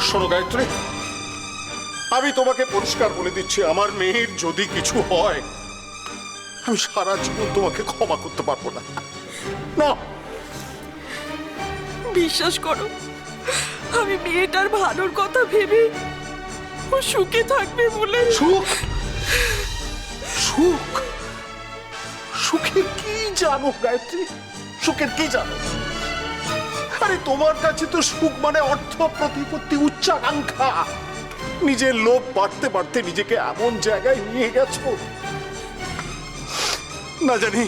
শোনো গায়ত্রী। আমি তোমাকে পরিষ্কার বলে দিচ্ছি আমার মেয়ের যদি কিছু হয় আমি সারা জীবন তোমাকে ক্ষমা করতে পারব না। না। বিশ্বাস করো আমি মেয়েটার ভালোর কথা ভেবে ও সুখে থাকবে বলে সুখ? সুখ? সুখের কি জানো গায়ত্রী? সুখের কি জানো? আরে তোমার কাছে তো সুখ মানে অর্থ প্রতিপত্তি উচ্চাকাঙ্ক্ষা। নিজের লোভ বাড়তে বাড়তে নিজেকে এমন জায়গায় নিয়ে গেছো। না জানি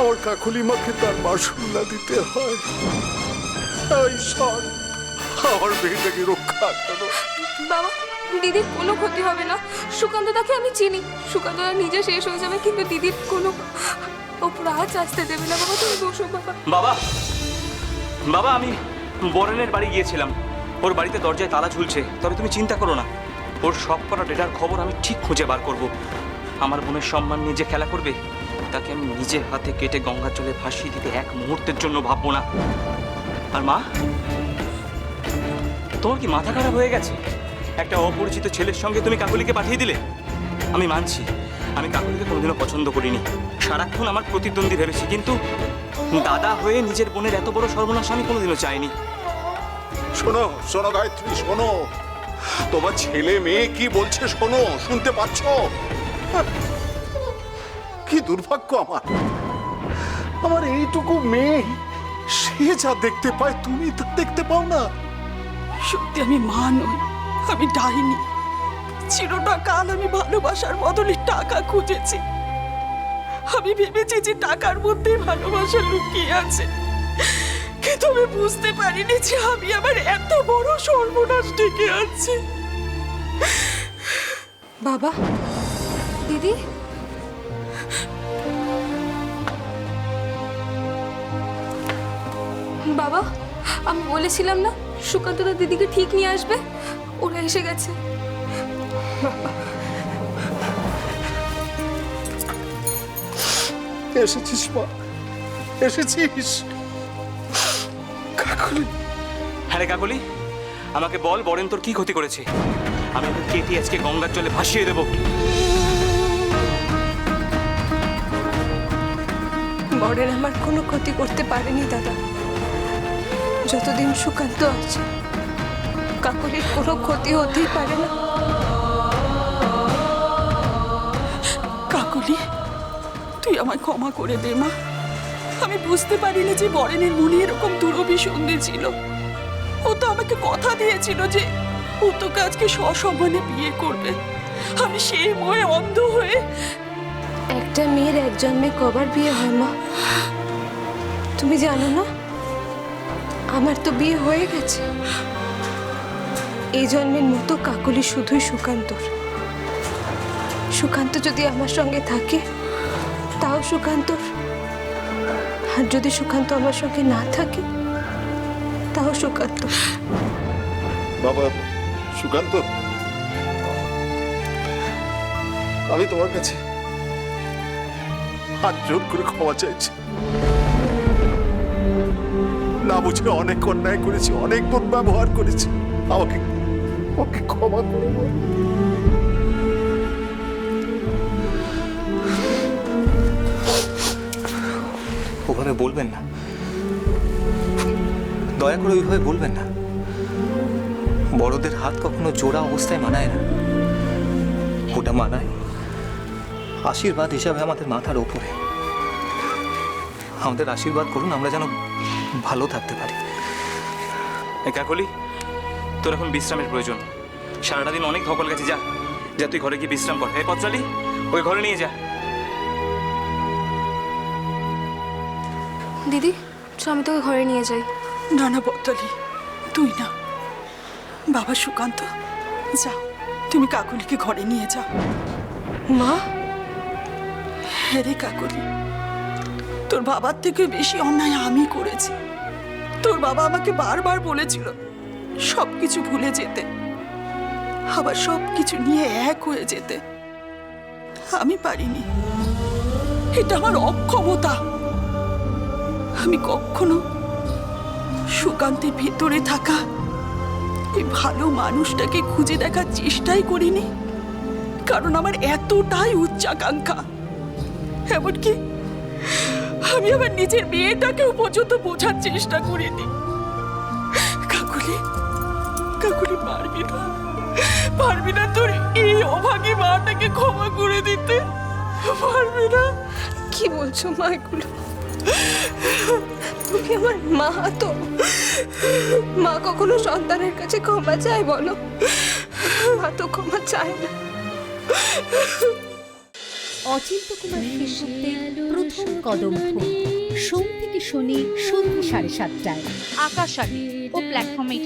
আমার কাকুলি মাকে তার মাসুল্লা দিতে হয়। ঈশ্বর আমার মেয়েটাকে রক্ষা করো। বাবা দিদির কোনো ক্ষতি হবে না। সুকান্ত দাকে আমি চিনি। সুকান্তদা নিজে শেষ হয়ে যাবে কিন্তু দিদির কোনো আজ আসতে দেবে না। বাবা তুমি বসো বাবা। বাবা বাবা, আমি বরেনের বাড়ি গিয়েছিলাম। ওর বাড়িতে দরজায় তালা ঝুলছে। তবে তুমি চিন্তা করো না। ওর সব করা ডেটার খবর আমি ঠিক খুঁজে বার করব। আমার বোনের সম্মান নিয়ে খেলা করবে? তাকে আমি নিজে হাতে কেটে গঙ্গা জলে ভাসিয়ে দিতে এক মুহূর্তের জন্য ভাববো না। আর মা, তোমার কি মাথা খারাপ হয়ে গেছে? একটা অপরিচিত ছেলের সঙ্গে তুমি কাকুলিকে পাঠিয়ে দিলে? আমি মানছি, আমি কাকুলিকে কোনোদিনও পছন্দ করিনি। সারাক্ষণ আমার প্রতিদ্বন্দ্বী ভেবেছি কিন্তু দাদা হয়ে নিজের বোনের এত বড় সর্বনাশ আমি কোনোদিনও চাইনি। শোনো শোনো গায়ত্রী শোনো। তোমার ছেলে মেয়ে কি বলছে শোনো শুনতে পাচ্ছ? কি দুর্ভাগ্য আমার। আমার এইটুকু মেয়ে সে যা দেখতে পায় তুমি তা দেখতে পাও না। সত্যি আমি মা নই আমি ডাইনি। চিরটা কাল আমি ভালোবাসার বদলে টাকা খুঁজেছি। আমি ভেবেছি যে টাকার মধ্যে ভালোবাসা লুকিয়ে আছে। কিন্তু আমি বুঝতে পারিনি যে আমি আমার এত বড় সর্বনাশ ডেকে আছি বাবা, দিদি? বাবা, আমি বলেছিলাম না সুকান্ত দিদিকে ঠিক নিয়ে আসবে? ওরা এসে গেছে। এসেছিস মা? এসেছিস? কাকুলি। হ্যাঁ রে কাকলি আমাকে বল বরেন তোর কি ক্ষতি করেছে? আমি ওকে কেটে আজকে গঙ্গার জলে ভাসিয়ে দেবো। বরের আমার কোনো ক্ষতি করতে পারেনি দাদা। যতদিন সুকান্ত আছে কাকুলির কোনো ক্ষতি হতেই পারে না। কাকুলি তুই আমায় ক্ষমা করে দে, মা। আমি বুঝতে পারিনি যে বরেনের মনে এরকম দুরভিসন্ধি ছিল। ও তো আমাকে কথা দিয়েছিল যে ও তোকে আজকে সসম্মানে বিয়ে করবে। আমি সেই মোহে অন্ধ হয়ে একটা মেয়ের এক জন্মে কবার বিয়ে হয়, মা। তুমি জানো না? আমার তো বিয়ে হয়ে গেছে। এই জন্মের মতো কাকুলি শুধুই সুকান্তর। সুকান্ত যদি আমার সঙ্গে থাকে তাও সুকান্তর আর যদি সুকান্ত আমার সঙ্গে না থাকে, তাও সুকান্ত। বাবা, সুকান্ত? আমি তোমার কাছে হাত জোর করে ক্ষমা চাইছি। না বুঝে অনেক অন্যায় করেছি, অনেক ব্যবহার করেছি। আমাকে আমাকে ক্ষমা করে ওভাবে বলবেন না। দয়া করে ওইভাবে বলবেন না। বড়দের হাত কখনো জোড়া অবস্থায় মানায় না। ওটা মানায় আশীর্বাদ হিসাবে আমাদের মাথার ওপরে। আমাদের আশীর্বাদ করুন, আমরা যেন ভালো থাকতে পারি। কাকলি, তোর এখন বিশ্রামের প্রয়োজন। সারাটা দিন অনেক ধকল গেছে, যা। যা, তুই ঘরে গিয়ে বিশ্রাম কর। এই পথচালি ওই ঘরে নিয়ে যা। দিদি চ আমি তোকে ঘরে নিয়ে যাই। না না বদলি তুই না। বাবা সুকান্ত যা তুমি কাকুলিকে ঘরে নিয়ে যাও। মা? হ্যাঁ রে কাকুলি তোর বাবার থেকে বেশি অন্যায় আমি করেছি। তোর বাবা আমাকে বারবার বলেছিল সব কিছু ভুলে যেতে আবার সব কিছু নিয়ে এক হয়ে যেতে। আমি পারিনি। এটা আমার অক্ষমতা। আমি কখনো সুকান্তের ভিতরে থাকা এই ভালো মানুষটাকে খুঁজে দেখার চেষ্টাই করিনি। কারণ আমার এতটাই উচ্চাকাঙ্ক্ষা। এমনকি আমি আমার নিজের মেয়েটাকেও পর্যন্ত বোঝার চেষ্টা করিনি। কাকুলি কাকুলি পারবি না। পারবি না তোর এই অভাগী মাটাকে ক্ষমা করে দিতে। পারবি না। কি বলছো মা এগুলো? তুমি আমার মা তো। মা কখনো সন্তানের কাছে ক্ষমা চায় বলো? মা তো ক্ষমা চায় না। অচিন্ত কুমার শিশুদের প্রথম কদম সোম থেকে শনি সন্ধ্যে সাড়ে সাতটায়। আকাশ ও প্ল্যাটফর্মে